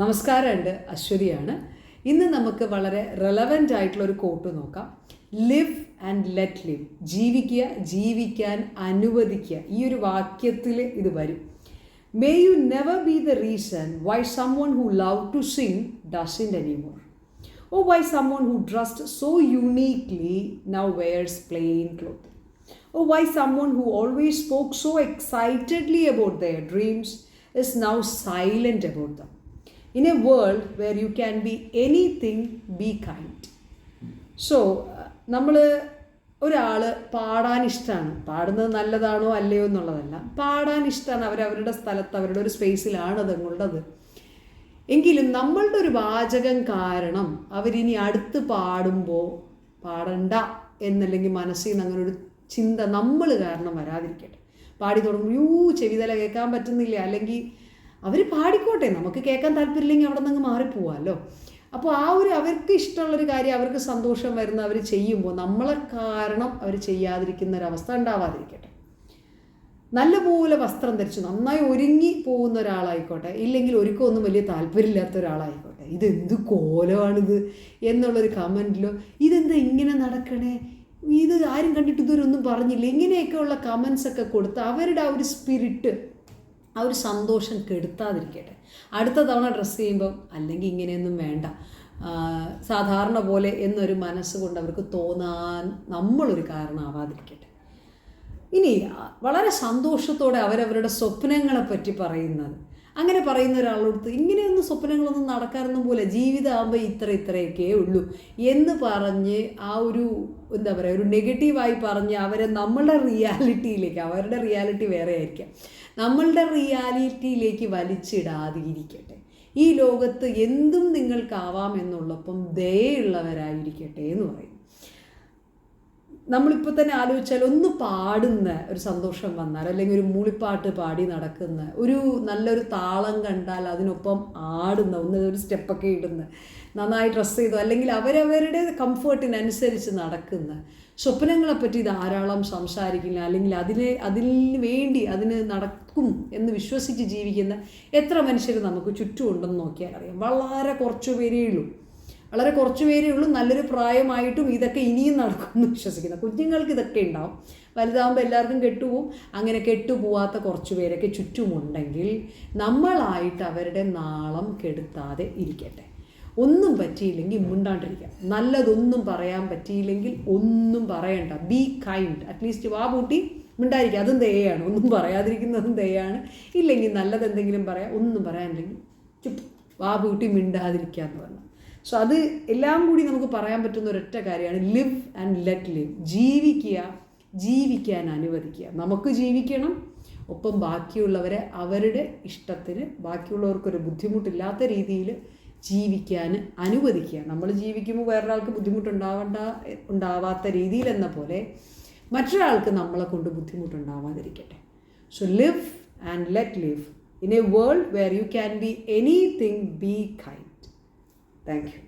നമസ്കാരം നമസ്കാരമുണ്ട്. അശ്വതിയാണ്. ഇന്ന് നമുക്ക് വളരെ റെലവന്റ് ആയിട്ടുള്ള ഒരു കോട്ട് നോക്കാം. ലിവ് ആൻഡ് ലെറ്റ് ലിവ് ജീവിക്കുക ജീവിക്കാൻ അനുവദിക്കുക. ഈ ഒരു വാക്യത്തിൽ ഇത് വരും. May you never be the reason why someone who love to sing doesn't anymore oh why someone who dressed so uniquely now wears plain cloth oh why someone who always spoke so excitedly about their dreams is now silent about them In a world where you can be anything, be kind. So നമ്മൾ ഒരാൾ പാടാൻ ഇഷ്ടമാണ് പാടുന്നത് നല്ലതാണോ അല്ലയോ എന്നുള്ളതല്ല. പാടാൻ ഇഷ്ടമാണ് അവരവരുടെ സ്ഥലത്ത് അവരുടെ ഒരു സ്പേസിലാണ് അതുകൊണ്ടത് എങ്കിലും നമ്മളുടെ ഒരു വാചകം കാരണം അവരിനി അടുത്ത് പാടുമ്പോൾ പാടണ്ട എന്നല്ലെങ്കിൽ മനസ്സിൽ നിന്ന് അങ്ങനെ ഒരു ചിന്ത നമ്മൾ കാരണം വരാതിരിക്കട്ടെ. പാടി തുടങ്ങുമ്പോൾ യൂ ചെവിതല കേൾക്കാൻ പറ്റുന്നില്ല. അല്ലെങ്കിൽ അവർ പാടിക്കോട്ടെ. നമുക്ക് കേൾക്കാൻ താല്പര്യമില്ലെങ്കിൽ അവിടെ നിന്ന് മാറിപ്പോവാമല്ലോ അപ്പോൾ ആ ഒരു അവർക്ക് ഇഷ്ടമുള്ളൊരു കാര്യം അവർക്ക് സന്തോഷം വരുന്ന അവർ ചെയ്യുമ്പോൾ നമ്മളെ കാരണം അവർ ചെയ്യാതിരിക്കുന്ന ഒരവസ്ഥ ഉണ്ടാവാതിരിക്കട്ടെ. നല്ലപോലെ വസ്ത്രം ധരിച്ചു നന്നായി ഒരുങ്ങി പോകുന്ന ഒരാളായിക്കോട്ടെ. ഇല്ലെങ്കിൽ ഒരുക്കമൊന്നും വലിയ താല്പര്യമില്ലാത്ത ഒരാളായിക്കോട്ടെ. ഇതെന്ത് കോലമാണിത് എന്നുള്ളൊരു കമന്റിലോ ഇതെന്താ ഇങ്ങനെ നടക്കണേ? ഇത് ആരും കണ്ടിട്ട് ഇതുവരെ ഒന്നും പറഞ്ഞില്ല. ഇങ്ങനെയൊക്കെയുള്ള കമൻസ് ഒക്കെ കൊടുത്ത് അവരുടെ ആ ഒരു സ്പിരിറ്റ് ആ ഒരു സന്തോഷം കെടുത്താതിരിക്കട്ടെ. അടുത്ത തവണ ഡ്രസ്സ് ചെയ്യുമ്പം അല്ലെങ്കിൽ ഇങ്ങനെയൊന്നും വേണ്ട. സാധാരണ പോലെ എന്നൊരു മനസ്സുകൊണ്ട് അവർക്ക് തോന്നാൻ നമ്മളൊരു കാരണമാവാതിരിക്കട്ടെ. ഇനി വളരെ സന്തോഷത്തോടെ അവരവരുടെ സ്വപ്നങ്ങളെ പറ്റി പറയുന്നത് അങ്ങനെ പറയുന്ന ഒരാളോടുത്ത് ഇങ്ങനെയൊന്നും സ്വപ്നങ്ങളൊന്നും നടക്കാറൊന്നും പോലെ ജീവിതമാകുമ്പോൾ ഇത്ര ഇത്രയൊക്കെ ഉള്ളൂ. എന്ന് പറഞ്ഞ് ആ ഒരു എന്താ പറയുക ഒരു നെഗറ്റീവായി പറഞ്ഞ് അവരെ നമ്മളുടെ റിയാലിറ്റിയിലേക്ക് അവരുടെ റിയാലിറ്റി വേറെ ആയിരിക്കാം. നമ്മളുടെ റിയാലിറ്റിയിലേക്ക് വലിച്ചിടാതിരിക്കട്ടെ. ഈ ലോകത്ത് എന്തും നിങ്ങൾക്കാവാം എന്നുള്ളപ്പം ദയുള്ളവരായിരിക്കട്ടെ എന്ന് പറയും. നമ്മളിപ്പോൾ തന്നെ ആലോചിച്ചാൽ ഒന്ന് പാടുന്ന ഒരു സന്തോഷം വന്നാൽ അല്ലെങ്കിൽ ഒരു മൂളിപ്പാട്ട് പാടി നടക്കുന്ന ഒരു നല്ലൊരു താളം കണ്ടാൽ അതിനൊപ്പം ആടുന്ന ഒന്ന് ഒരു സ്റ്റെപ്പൊക്കെ ഇടുന്ന നന്നായി ഡ്രസ്സ് ചെയ്തോ അല്ലെങ്കിൽ അവരവരുടെ കംഫേർട്ടിനനുസരിച്ച് നടക്കുന്ന സ്വപ്നങ്ങളെപ്പറ്റി ധാരാളം സംസാരിക്കില്ല അല്ലെങ്കിൽ അതിന് അതിന് വേണ്ടി അതിന് നടക്കും എന്ന് വിശ്വസിച്ച് ജീവിക്കുന്ന എത്ര മനുഷ്യർ നമുക്ക് ചുറ്റുമുണ്ടെന്ന് നോക്കിയാൽ അറിയാം. വളരെ കുറച്ചു പേരേ ഉള്ളൂ. വളരെ കുറച്ച് പേരേ ഉള്ളൂ. നല്ലൊരു പ്രായമായിട്ടും ഇതൊക്കെ ഇനിയും നടക്കുമെന്ന് വിശ്വസിക്കുന്ന. കുഞ്ഞുങ്ങൾക്ക് ഇതൊക്കെ ഉണ്ടാവും. വലുതാകുമ്പോൾ എല്ലാവർക്കും കെട്ടുപോകും അങ്ങനെ കെട്ടുപോവാത്ത കുറച്ച് പേരൊക്കെ ചുറ്റുമുണ്ടെങ്കിൽ നമ്മളായിട്ട് അവരുടെ നാളം കെടുത്താതെ ഇരിക്കട്ടെ. ഒന്നും പറ്റിയില്ലെങ്കിൽ മുണ്ടാണ്ടിരിക്കുക നല്ലതൊന്നും പറയാൻ പറ്റിയില്ലെങ്കിൽ ഒന്നും പറയണ്ട. ബി കൈൻഡ് അറ്റ്ലീസ്റ്റ് വാ പൂട്ടി മിണ്ടായിരിക്കുക അതും ദയാണ് ഒന്നും പറയാതിരിക്കുന്നതും ദയാണ് ഇല്ലെങ്കിൽ നല്ലതെന്തെങ്കിലും പറയാം. ഒന്നും പറയാനില്ലെങ്കിൽ ചുപ്പ്. വാ പൂട്ടി മിണ്ടാതിരിക്കുക എന്ന് പറഞ്ഞു. സോ അത് എല്ലാം കൂടി നമുക്ക് പറയാൻ പറ്റുന്ന ഒരൊറ്റ കാര്യമാണ്. ലിവ് ആൻഡ് ലെറ്റ് ലിവ് ജീവിക്കുക ജീവിക്കാൻ അനുവദിക്കുക. നമുക്ക് ജീവിക്കണം ഒപ്പം ബാക്കിയുള്ളവരെ അവരുടെ ഇഷ്ടത്തിന് ബാക്കിയുള്ളവർക്കൊരു ബുദ്ധിമുട്ടില്ലാത്ത രീതിയിൽ ജീവിക്കാൻ അനുവദിക്കുക. നമ്മൾ ജീവിക്കുമ്പോൾ വേറൊരാൾക്ക് ബുദ്ധിമുട്ടുണ്ടാവേണ്ട ഉണ്ടാവാത്ത രീതിയിൽ എന്ന പോലെ മറ്റൊരാൾക്ക് നമ്മളെ കൊണ്ട് ബുദ്ധിമുട്ടുണ്ടാവാതിരിക്കട്ടെ. So live and let live in a world where you can be anything be kind thank you